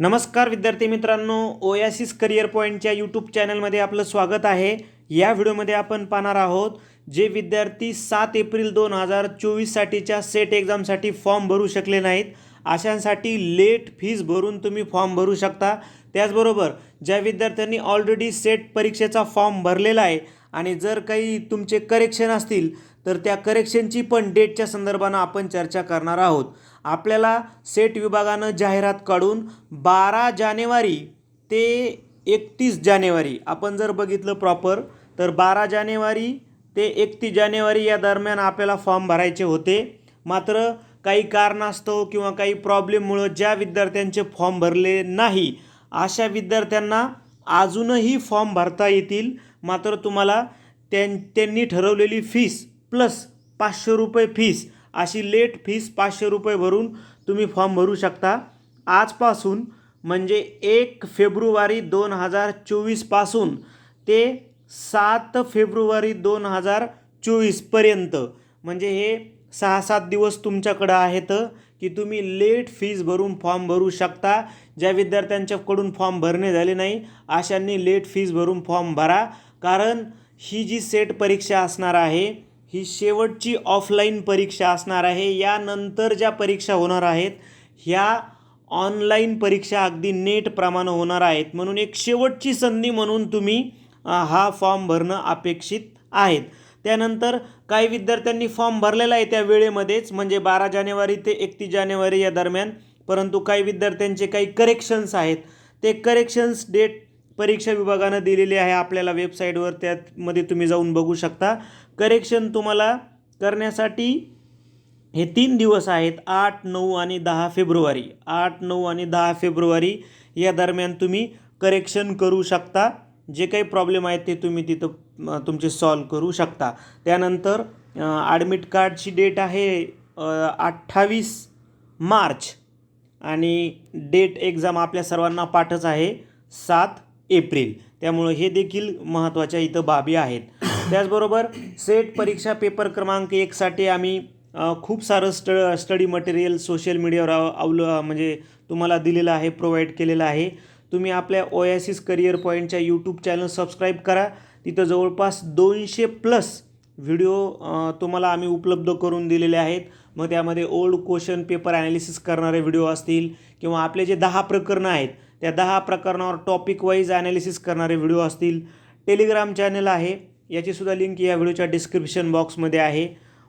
नमस्कार विद्यार्थी मित्रांनो ओयासिस करिअर पॉईंटच्या यूट्यूब चॅनलमध्ये आपलं स्वागत आहे. या व्हिडिओमध्ये आपण पाहणार आहोत जे विद्यार्थी सात एप्रिल दोन हजार चोवीससाठीच्या सेट एक्झामसाठी फॉर्म भरू शकले नाहीत. अशांसाठी लेट फीज भरून तुम्ही फॉर्म भरू शकता. त्याचबरोबर ज्या विद्यार्थ्यांनी ऑलरेडी सेट परीक्षेचा फॉर्म भरलेला आहे आणि जर काही तुमचे करेक्शन असतील तर त्या करेक्शनची पण डेटच्या संदर्भानं आपण चर्चा करणार आहोत. आपल्याला सेट विभागानं जाहिरात काढून बारा जानेवारी ते एकतीस जानेवारी आपण जर बघितलं प्रॉपर तर बारा जानेवारी ते एकतीस जानेवारी या दरम्यान आपल्याला फॉर्म भरायचे होते. मात्र काही कारणास्तव किंवा काही प्रॉब्लेममुळं ज्या विद्यार्थ्यांचे फॉर्म भरले नाही अशा विद्यार्थ्यांना अजूनही फॉर्म भरता येतील. मात्र तुम्हाला त्यां त्यांनी ठरवलेली फीस प्लस पाचशे रुपये फीस अशी लेट फीस पाचशे रुपये भरून तुम्ही फॉर्म भरू शकता. आजपासून म्हणजे एक फेब्रुवारी दोन हजार चोवीसपासून ते सात फेब्रुवारी दोन हजार चोवीसपर्यंत म्हणजे हे सहा सात दिवस तुमच्याकडं आहेत की तुम्ही लेट फीज भरून फॉर्म भरू शकता. ज्या विद्यार्थ्यांच्याकडून फॉर्म भरणे झाले नाही अशांनी लेट फीज भरून फॉर्म भरा. कारण ही जी सेट परीक्षा असणार आहे ही शेवटची ऑफलाईन परीक्षा असणार आहे. यानंतर ज्या परीक्षा होणार आहेत ह्या ऑनलाईन परीक्षा अगदी नेटप्रमाणे होणार आहेत. म्हणून एक शेवटची संधी म्हणून तुम्ही हा फॉर्म भरणं अपेक्षित आहेत. त्यानंतर काही विद्यार्थ्यांनी फॉर्म भरलेला आहे त्या वेळेमध्येच म्हणजे बारा जानेवारी ते एकतीस जानेवारी या दरम्यान. परंतु काही विद्यार्थ्यांचे काही करेक्शन्स आहेत. ते करेक्शन्स डेट परीक्षा विभागानं दिलेली आहे आपल्याला वेबसाईटवर त्यामध्ये तुम्ही जाऊन बघू शकता. करेक्शन तुम्हाला करण्यासाठी हे तीन दिवस आहेत आठ नऊ आणि दहा फेब्रुवारी. आठ नऊ आणि दहा फेब्रुवारी या दरम्यान तुम्ही करेक्शन करू शकता. जे काही प्रॉब्लेम आहेत ते तुम्ही तिथं तुमचे सॉल्व करू शकता. त्यानंतर ॲडमिट कार्डची डेट आहे अठ्ठावीस मार्च आणि डेट एक्झाम आपल्या सर्वांना पाठच आहे सात एप्रिल. त्यामुळं हे देखील महत्त्वाच्या इथं बाबी आहेत. त्याचबरोबर सेट परीक्षा पेपर क्रमांक एकसाठी आम्ही खूप सारं स्ट स्टडी मटेरियल सोशल मीडियावर अवल म्हणजे तुम्हाला दिलेलं आहे प्रोव्हाइड केलेलं आहे. तुम्ही आपल्या ओयासिस करिअर पॉईंटच्या यूट्यूब चॅनल सबस्क्राईब करा. तिथं जवळपास दोनशे प्लस व्हिडिओ तुम्हाला आम्ही उपलब्ध करून दिलेले आहेत. मग त्यामध्ये ओल्ड क्वेश्चन पेपर ॲनालिसिस करणारे व्हिडिओ असतील किंवा आपले जे दहा प्रकरणं आहेत त्या दहा प्रकरणावर टॉपिक वाईज ॲनालिसिस करणारे व्हिडिओ असतील. टेलिग्राम चॅनल आहे. याचीसुद्धा लिंक या व्हिडिओच्या डिस्क्रिप्शन बॉक्समध्ये आहे.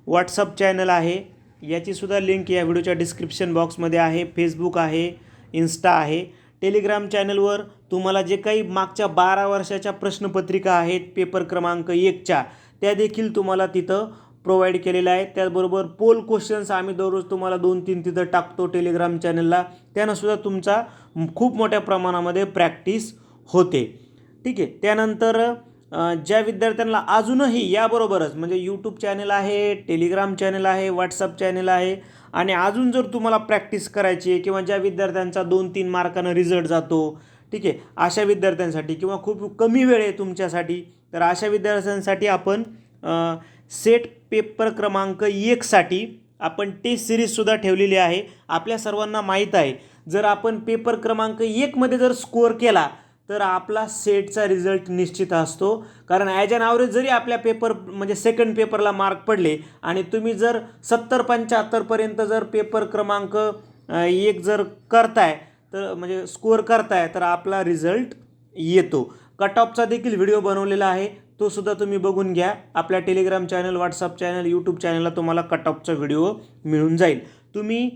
व्हॉट्सअप चॅनल आहे. याचीसुद्धा लिंक या व्हिडिओच्या डिस्क्रिप्शन बॉक्समध्ये आहे. फेसबुक आहे. इन्स्टा आहे. टेलिग्राम चॅनलवर तुम्हाला जे काही मागच्या बारा वर्षाच्या प्रश्नपत्रिका आहेत पेपर क्रमांक एकच्या त्या देखील तुम्हाला तिथं प्रोव्हाइड केलेल्या आहेत. त्याचबरोबर पोल क्वेश्चन्स आम्ही दररोज तुम्हाला दोन तीन तिथं टाकतो टेलिग्राम चॅनलला त्यानंसुद्धा तुमचा खूप मोठ्या प्रमाणामध्ये प्रॅक्टिस होते. ठीक आहे. त्यानंतर ज्या विद्यार्थ्यांना अजूनही याबरोबरच म्हणजे यूट्यूब चॅनल आहे टेलिग्राम चॅनल आहे व्हॉट्सअप चॅनल आहे आणि अजून जर तुम्हाला प्रॅक्टिस करायची आहे किंवा ज्या विद्यार्थ्यांचा दोन तीन मार्कानं रिझल्ट जातो ठीक आहे अशा विद्यार्थ्यांसाठी किंवा खूप कमी वेळ आहे तुमच्यासाठी तर अशा विद्यार्थ्यांसाठी आपण सेट पेपर क्रमांक एकसाठी आपण टेस्ट सिरीजसुद्धा ठेवलेली आहे. आपल्या सर्वांना माहीत आहे जर आपण पेपर क्रमांक एकमध्ये जर स्कोअर केला तर आपला सेटचा रिझल्ट निश्चित असतो. कारण ॲज अन ॲव्हरेज जरी आपल्या पेपर म्हणजे सेकंड पेपरला मार्क पडले आणि तुम्ही जर सत्तर पंच्याहत्तरपर्यंत जर पेपर क्रमांक एक जर करताय तर म्हणजे स्कोअर करताय तर आपला रिझल्ट येतो. कट ऑफचा देखील व्हिडिओ बनवलेला आहे. तो सुद्धा तुम्ही बघून घ्या. आपल्या Telegram channel WhatsApp channel YouTube चॅनलला तुम्हाला कट ऑफचा व्हिडिओ मिळून जाईल. तुम्ही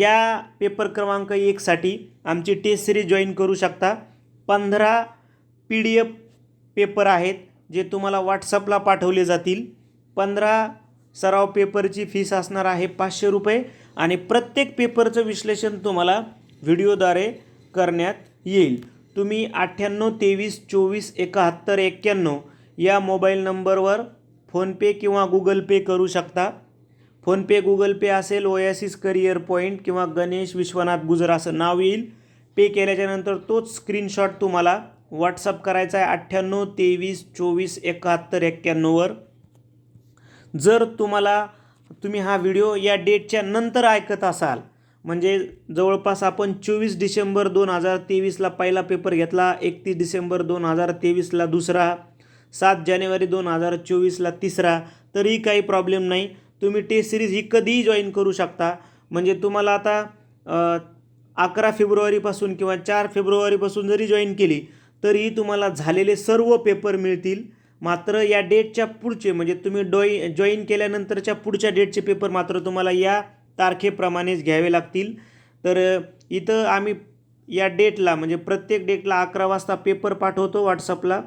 या पेपर क्रमांक एकसाठी आमची टेस्ट सिरीज जॉईन करू शकता. पंधरा पी डी एफ पेपर आहेत जे तुम्हाला व्हॉट्सअपला पाठवले जातील. पंधरा सराव पेपरची फीस असणार आहे पाचशे रुपये आणि प्रत्येक पेपरचं विश्लेषण तुम्हाला व्हिडिओद्वारे करण्यात येईल. तुम्ही अठ्ठ्याण्णव तेवीस चोवीस एकाहत्तर एक्क्याण्णव या मोबाईल नंबरवर फोनपे किंवा गुगल पे करू शकता. फोनपे गुगल पे असेल ओयासिस करिअर पॉईंट किंवा गणेश विश्वनाथ गुजर असं नाव येईल. पे केल्याच्यानंतर तोच स्क्रीनशॉट तुम्हाला व्हॉट्सअप करायचा आहे अठ्ठ्याण्णव तेवीस चोवीस एकाहत्तर एक्क्याण्णववर जर तुम्हाला तुम्ही हा व्हिडिओ या डेटच्या नंतर ऐकत असाल म्हणजे जवळपास आपण चोवीस डिसेंबर दोन हजार तेवीसला पहिला पेपर घेतला एकतीस डिसेंबर दोन हजार तेवीसला दुसरा सात जानेवारी दोन हजार चोवीसला तिसरा तरीही काही प्रॉब्लेम नाही. तुम्ही टेस्ट सिरीज ही कधीही जॉईन करू शकता. म्हणजे तुम्हाला आता अकरा फेब्रुवारीपासून किंवा चार फेब्रुवारीपासून जरी जॉईन केली तरीही तुम्हाला झालेले सर्व पेपर मिळतील. मात्र या डेटच्या पुढचे म्हणजे तुम्ही डॉई जॉईन केल्यानंतरच्या पुढच्या डेटचे पेपर मात्र तुम्हाला या तारखेप्रमाणेच घ्यावे लागतील. तर इथं आम्ही या डेटला म्हणजे प्रत्येक डेटला अकरा वाजता पेपर पाठवतो व्हॉट्सअपला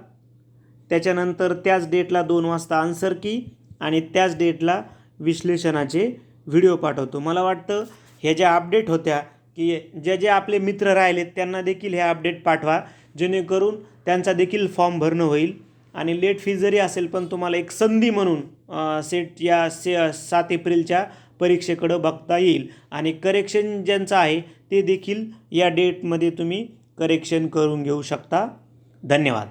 त्याच्यानंतर त्याच डेटला दोन वाजता आन्सर की आणि त्याच डेटला विश्लेषणाचे व्हिडिओ पाठवतो. मला वाटतं ह्या ज्या अपडेट होत्या की जे जे आपले मित्र राहिलेत त्यांना देखील हे अपडेट पाठवा. जेणेकरून त्यांचा देखील फॉर्म भरणं होईल. आणि लेट फी जरी असेल पण तुम्हाला एक संधी म्हणून सेट या से सात एप्रिलच्या परीक्षेकडं बघता येईल. आणि करेक्शन ज्यांचं आहे ते देखील या डेटमध्ये तुम्ही करेक्शन करून घेऊ शकता. धन्यवाद.